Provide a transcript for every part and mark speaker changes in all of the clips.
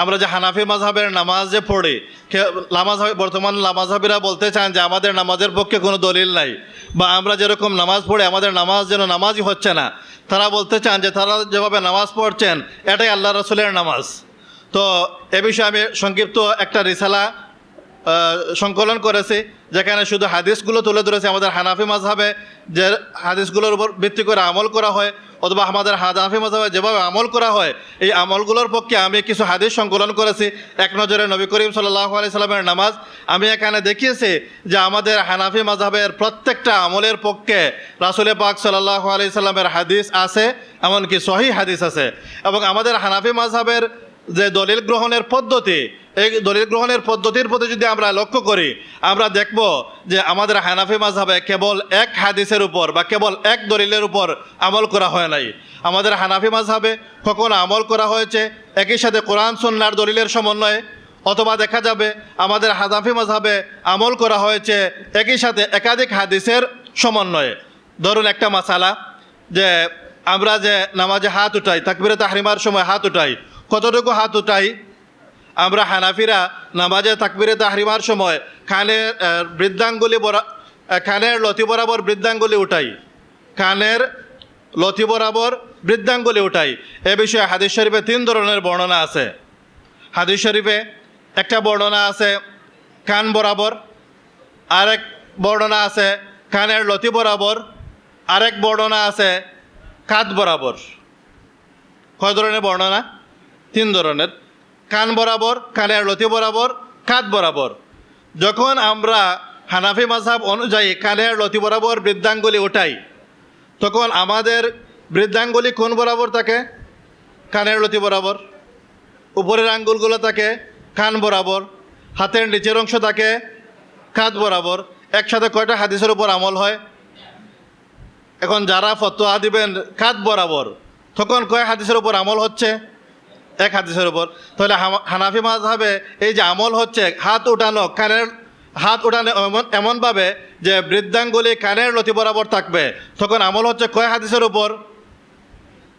Speaker 1: আমরা যে হানাফি মাঝহাবের নামাজ যে পড়ি নামাজ বর্তমান লামাজহাবিরা বলতে চান যে আমাদের নামাজের পক্ষে কোনো দলিল নাই বা আমরা যেরকম নামাজ পড়ি, আমাদের নামাজ যেন নামাজই হচ্ছে না। তারা বলতে চান যে তারা যেভাবে নামাজ পড়ছেন, এটাই আল্লাহ রসুলের নামাজ। তো এ বিষয়ে আমি সংক্ষিপ্ত একটা রিসালা সংকলন করেছি। যেখানে শুধু হাদিসগুলো তুলে ধরেছে আমাদের হানাফি মাঝহাবে যে হাদিসগুলোর উপর ভিত্তি করে আমল করা হয়, অথবা আমাদের হানাফি মাঝহাবে যেভাবে আমল করা হয়, এই আমলগুলোর পক্ষে আমি কিছু হাদিস সংকলন করেছি। এক নজরে নবী করিম সাল্লাহ আলি সাল্লামের নামাজ আমি এখানে দেখিয়েছি যে আমাদের হানাফি মাঝহাবের প্রত্যেকটা আমলের পক্ষে রাসুলে পাক সাল্লাহ আলি সাল্লামের হাদিস আছে, এমনকি সহি হাদিস আছে। এবং আমাদের হানাফি মাঝহাবের যে দলিল গ্রহণের পদ্ধতি, এই দলিল গ্রহণের পদ্ধতির প্রতি যদি আমরা লক্ষ্য করি, আমরা দেখব যে আমাদের হানাফি মাঝহাবে কেবল এক হাদিসের উপর বা কেবল এক দলিলের উপর আমল করা হয় নাই। আমাদের হানাফি মাঝহাবে কখনো আমল করা হয়েছে একই সাথে কোরআন সন্ন্যার দলিলের সমন্বয়ে, অথবা দেখা যাবে আমাদের হানাফি মাঝহাবে আমল করা হয়েছে একই সাথে একাধিক হাদিসের সমন্বয়ে। ধরুন একটা মাসালা যে আমরা যে নামাজে হাত উঠাই, তাকবিরে তাহরিমার সময় হাত উঠাই কতটুকু হাত উঠাই? আমরা হানাফিরা নামাজে তাকবিরে তাহরিমার সময় আহ, বৃদ্ধাঙ্গুলি বরা খানের লতি বরাবর বৃদ্ধাঙ্গুলি উঠাই। খানের লতি বরাবর বৃদ্ধাঙ্গুলি উঠাই। এ বিষয়ে হাদিস শরীফে তিন ধরনের বর্ণনা আছে। হাদিস শরীফে একটা বর্ণনা আছে কান বরাবর আরেক বর্ণনা আছে কানের লতি বরাবর আরেক বর্ণনা আছে কাঁধ বরাবর। কয় ধরনের বর্ণনা? তিন ধরনের। কান বরাবর কানের লতি বরাবর, কাঁধ বরাবর। যখন আমরা হানাফি মাঝহাব অনুযায়ী কানের লতি বরাবর বৃদ্ধাঙ্গুলি ওঠাই তখন আমাদের বৃদ্ধাঙ্গুলি কোন বরাবর থাকে? কানের লতি বরাবর। উপরের আঙ্গুলগুলো থাকে কান বরাবর। হাতের নিচের অংশ থাকে কাঁধ বরাবর। একসাথে কয়টা হাদিসের উপর আমল হয়? এখন যারা ফতোয়া দিবেন কাঁধ বরাবর, তখন কয় হাদিসের উপর আমল হচ্ছে? এক হাদিসের উপর। তাহলে হানাফি মাঝহাবে এই যে আমল হচ্ছে হাত উঠানো, কানের হাত উঠানো এমন, এমনভাবে যে বৃদ্ধাঙ্গুলি কানের লতি বরাবর থাকবে। তখন আমল হচ্ছে কয় হাদিসের উপর?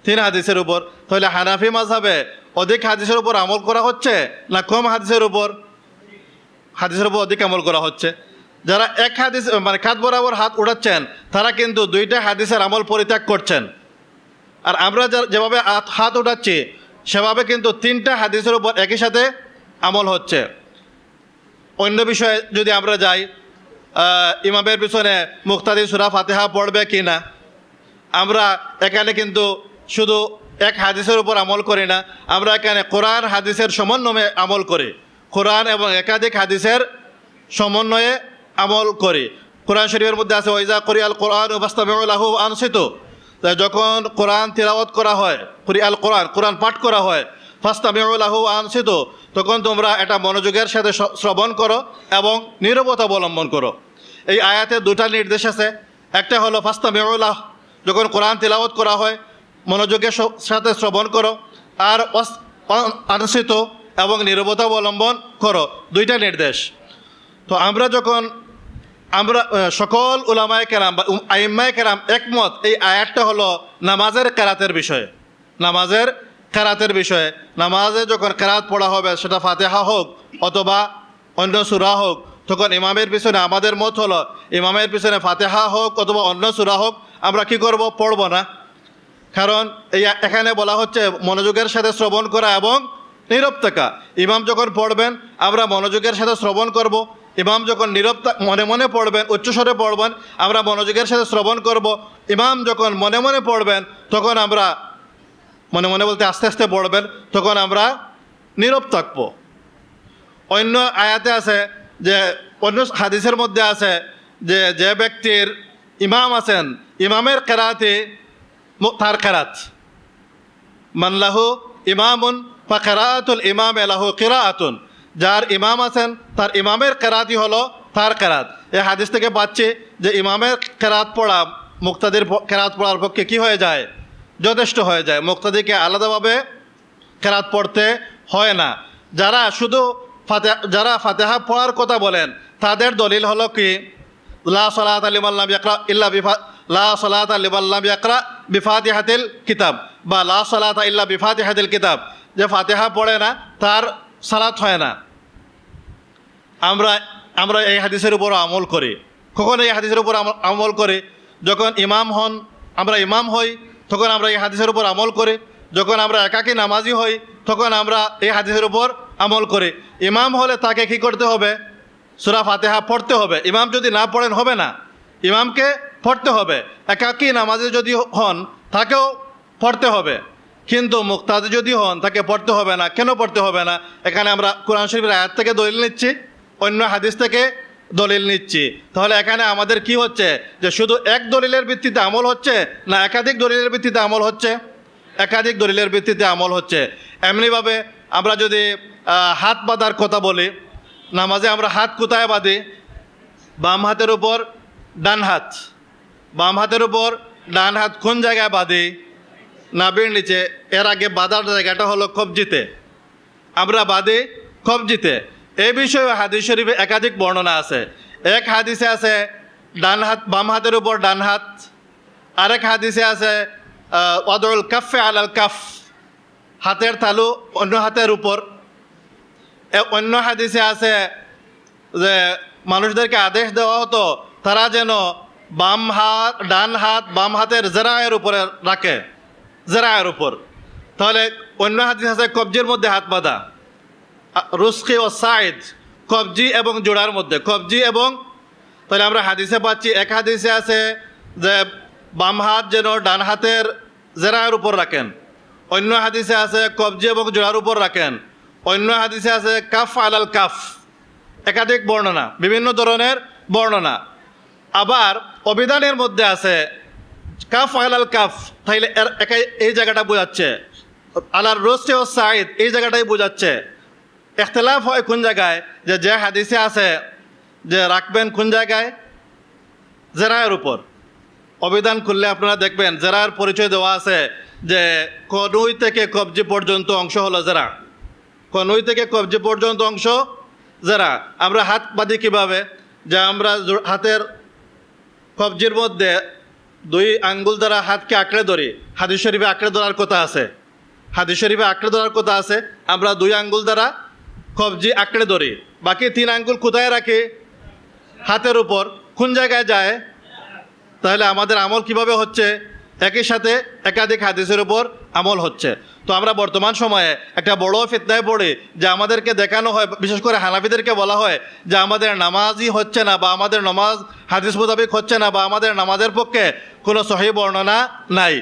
Speaker 1: তিন হাদিসের উপর। তাহলে হানাফি মাঝহাবে অধিক হাদিসের উপর আমল করা হচ্ছে না কম হাদিসের উপর? হাদিসের উপর অধিক আমল করা হচ্ছে। যারা এক হাদিস মানে খাত বরাবর হাত উঠাচ্ছেন, তারা কিন্তু দুইটা হাদিসের আমল পরিত্যাগ করছেন। আর আমরা যেভাবে হাত উঠাচ্ছি সেভাবে কিন্তু তিনটা হাদিসের উপর একই সাথে আমল হচ্ছে। অন্য বিষয়ে যদি আমরা যাই ইমামের পিছনে মুক্তাদি সুরা ফাতেহা পড়বে কি না? আমরা এখানে কিন্তু শুধু এক হাদিসের উপর আমল করি না, আমরা এখানে কোরআন হাদিসের সমন্বয়ে আমল করি। কোরআন এবং একাধিক হাদিসের সমন্বয়ে আমল করি। কোরআন শরীফের মধ্যে আছে ওইজা করি আল কোরআন বাস্তাবু আনসিত। তাই যখন কোরআন তিলাওয়াত করা হয় আল কোরআন কোরআন পাঠ করা হয় ফাস্তামিউলাহু আনসিত, তখন তোমরা এটা মনোযোগের সাথে শ্রবণ করো এবং নীরবতা অবলম্বন করো। এই আয়াতে দুটা নির্দেশ আছে। একটা হলো ফাস্তা ফাস্তামিউলাহ যখন কোরআন তিলাওয়াত করা হয়, মনোযোগের সাথে শ্রবণ করো, আর আনসিত এবং নীরবতা অবলম্বন করো। দুইটা নির্দেশ। তো আমরা যখন আমরা সকল উলামায় কেরাম বা আইম্মায় কেরাম একমত এই আয়াতটা হলো নামাজের কেরাতের বিষয়ে। নামাজের কেরাতের বিষয়ে। নামাজে যখন কেরাত পড়া হবে, সেটা ফাতেহা হোক অথবা অন্য সুরা হোক, তখন ইমামের পিছনে আমাদের মত হলো, ইমামের পিছনে ফাতেহা হোক অথবা অন্য সুরা হোক, আমরা কি করব? পড়ব না। কারণ এই এখানে বলা হচ্ছে মনোযোগের সাথে শ্রবণ করা এবং নীরব থাকা ইমাম যখন পড়বেন, আমরা মনোযোগের সাথে শ্রবণ করব। ইমাম যখন নীরব মনে মনে পড়বেন, উচ্চস্বরে পড়বেন, আমরা মনোযোগের সাথে শ্রবণ করব। ইমাম যখন মনে মনে পড়বেন, তখন আমরা মনে মনে বলতে আস্তে আস্তে পড়বেন, তখন আমরা নীরব থাকব। অন্য আয়াতে আছে যে, অন্য হাদিসের মধ্যে আছে যে যে ব্যক্তির ইমাম আছেন, ইমামের কেরাতে তার কেরাত। মানলাহু ইমামুন বা কেরাতুল ইমাম এলাহু কিরাআতুন যার ইমাম আছেন, তার ইমামের কেরাতই হলো তার কেরাত। এ হাদিস থেকে পাচ্ছি যে ইমামের কেরাত পড়া, মুক্তাদির কেরাত পড়ার পক্ষে কি হয়ে যায়? যথেষ্ট হয়ে যায়। মুক্তাদিকে আলাদাভাবে কেরাত পড়তে হয় না। যারা শুধু ফাতে যারা ফাতেহা পড়ার কথা বলেন, তাদের দলিল হলো কি? লা সালাত আলিমাল্লাম ইয়াকরা ইল্লা বিফা লা সালাত আলিমাল্লাম ইয়াকরা বিফাতিহাতিল কিতাব বা লা সালাত ইল্লা বিফাতিহাতিল কিতাব। যে ফাতেহা পড়ে না, তার সালাত হয় না। আমরা আমরা এই হাদিসের উপর আমল করি। কখন এই হাদিসের উপর আমল- করি? যখন ইমাম হন, আমরা ইমাম হই, তখন আমরা এই হাদিসের উপর আমল করি। যখন আমরা একাকী নামাজি হই, তখন আমরা এই হাদিসের উপর আমল করি। ইমাম হলে তাকে কি করতে হবে? সুরা ফাতেহা পড়তে হবে। ইমাম যদি না পড়েন, হবে না। ইমামকে পড়তে হবে। একাকী নামাজে যদি হন, তাকেও পড়তে হবে। কিন্তু মুক্তাদি যদি হন, তাকে পড়তে হবে না। কেন পড়তে হবে না? এখানে আমরা কোরআন শরীফের আয়াত থেকে দলিল নিচ্ছি। অন্য হাদিস থেকে দলিল নিচ্ছি। তাহলে এখানে আমাদের কি হচ্ছে? যে শুধু এক দলিলের ভিত্তিতে আমল হচ্ছে না একাধিক দলিলের ভিত্তিতে আমল হচ্ছে? একাধিক দলিলের ভিত্তিতে আমল হচ্ছে। এমনিভাবে আমরা যদি হাত বাঁধার কথা বলি, নামাজে আমরা হাত কোথায় বাঁধি? বাম হাতের উপর ডান হাত। বাম হাতের উপর ডান হাত কোন জায়গায় বাঁধি? নাবির নিচে। এর আগে বাঁধার জায়গাটা হলো কবজিতে। আমরা বাদে কবজিতে। এই বিষয়ে হাদিস শরীফে একাধিক বর্ণনা আছে। এক হাদিসে আছে, ডান হাত, বাম হাতের উপর ডান হাত। আরেক হাদিসে আছে অদল কাফে আলাল কাফ হাতের তালু অন্য হাতের উপর। এ- অন্য হাদিসে আছে যে, মানুষদেরকে আদেশ দেওয়া হতো, তারা যেন বাম হাত, ডান হাত, বাম হাতের জেরায়ের উপরে রাখে, জেরায়ের উপর। তাহলে অন্য হাদিস আছে, কবজির মধ্যে হাত বাঁধা। রুস্কি ও সাইদ কবজি এবং জোড়ার মধ্যে। কবজি এবং, তাহলে আমরা হাদিসে পাচ্ছি, এক হাদিসে আছে যে বাম হাত যেন ডান হাতের জেরায়ের উপর রাখেন। অন্য হাদিসে আছে কবজি এবং জোড়ার উপর রাখেন। অন্য হাদিসে আছে কাফ আলাল কাফ। একাধিক বর্ণনা, বিভিন্ন ধরনের বর্ণনা। আবার অভিধানের মধ্যে আছে কাফ আলাল কাফ, তাইলে এই জায়গাটা বোঝাচ্ছে। আলার রোস্টে ও সাইদ এই জায়গাটাই বোঝাচ্ছে। এখতলাফ হয় কোন জায়গায়? যে যে হাদিসে আছে যে, রাখবেন কোন জায়গায়? জেরায়ের উপর। অভিধান খুললে আপনারা দেখবেন জেরার পরিচয় দেওয়া আছে যে, কনুই থেকে কবজি পর্যন্ত অংশ হলো জেরা। কনুই থেকে কবজি পর্যন্ত অংশ জেরা। আমরা হাত বাঁধি কীভাবে? যে, আমরা হাতের কবজির মধ্যে দুই আঙ্গুল দ্বারা হাতকে আঁকড়ে ধরি। হাদিস শরীফে আঁকড়ে ধরার কথা আছে। হাদিস শরীফে আঁকড়ে ধরার কথা আছে। আমরা দুই আঙ্গুল দ্বারা কবজি আঁকড়ে ধরি। বাকি তিন আঙ্গুল কোথায় রাখি? হাতের উপর। কোন জায়গায় যায়? তাহলে আমাদের আমল কীভাবে হচ্ছে? একই সাথে একাধিক হাদিসের উপর আমল হচ্ছে। তো আমরা বর্তমান সময়ে একটা বড় ফিতনায় পড়ে, যে আমাদেরকে দেখানো হয়, বিশেষ করে হানাফিদেরকে বলা হয়, যে আমাদের নামাজই হচ্ছে না, বা আমাদের নামাজ, হাদিস মোতাবেক হচ্ছে না, বা আমাদের নামাজের পক্ষে কোনো সহি বর্ণনা নাই।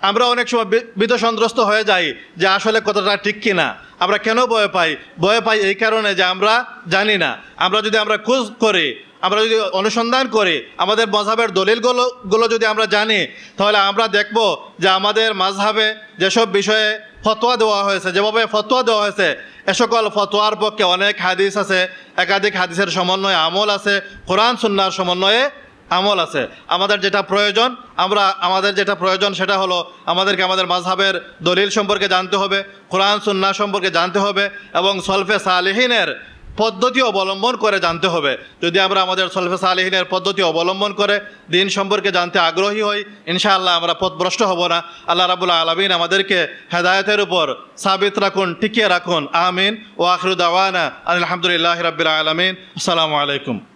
Speaker 1: আমরা অনেক সময় বি- ভীতসন্ত্রস্ত হয়ে যাই যে আসলে কতটা ঠিক কিনা। আমরা কেন ভয় পাই? ভয় পাই এই কারণে যে আমরা জানি না। আমরা যদি আমরা খোঁজ করি, আমরা যদি অনুসন্ধান করি, আমাদের মজাবের দলিলগুলো, গুলো যদি আমরা জানি, তাহলে আমরা দেখব যে আমাদের মাঝহাবে যেসব বিষয়ে ফতোয়া দেওয়া হয়েছে, যেভাবে ফতোয়া দেওয়া হয়েছে, এ সকল ফতোয়ার পক্ষে অনেক হাদিস আছে, একাধিক হাদিসের সমন্বয়ে আমল আছে, কোরআন, সুন্নার সমন্বয়ে আমল আছে। আমাদের যেটা প্রয়োজন, আমরা, আমাদের যেটা প্রয়োজন সেটা হলো আমাদেরকে আমাদের মাঝহাবের দলিল সম্পর্কে জানতে হবে, কোরআন সুন্না সম্পর্কে জানতে হবে এবং সলফে সালেহিনের পদ্ধতি অবলম্বন করে জানতে হবে। যদি আমরা আমাদের সলফে সালেহিনের পদ্ধতি অবলম্বন করে দিন সম্পর্কে জানতে আগ্রহী হই, ইনশাআল্লাহ আমরা পথভ্রষ্ট হব না। আল্লাহ রাবুল্লাহ আলমিন আমাদেরকে হেদায়তের উপর সাবিত রাখুন, টিকিয়ে রাখুন। আমিন। ও আখরুদ আওয়ানা আলহামদুলিল্লাহ রাবিল আলমিন। আসসালামু আলাইকুম।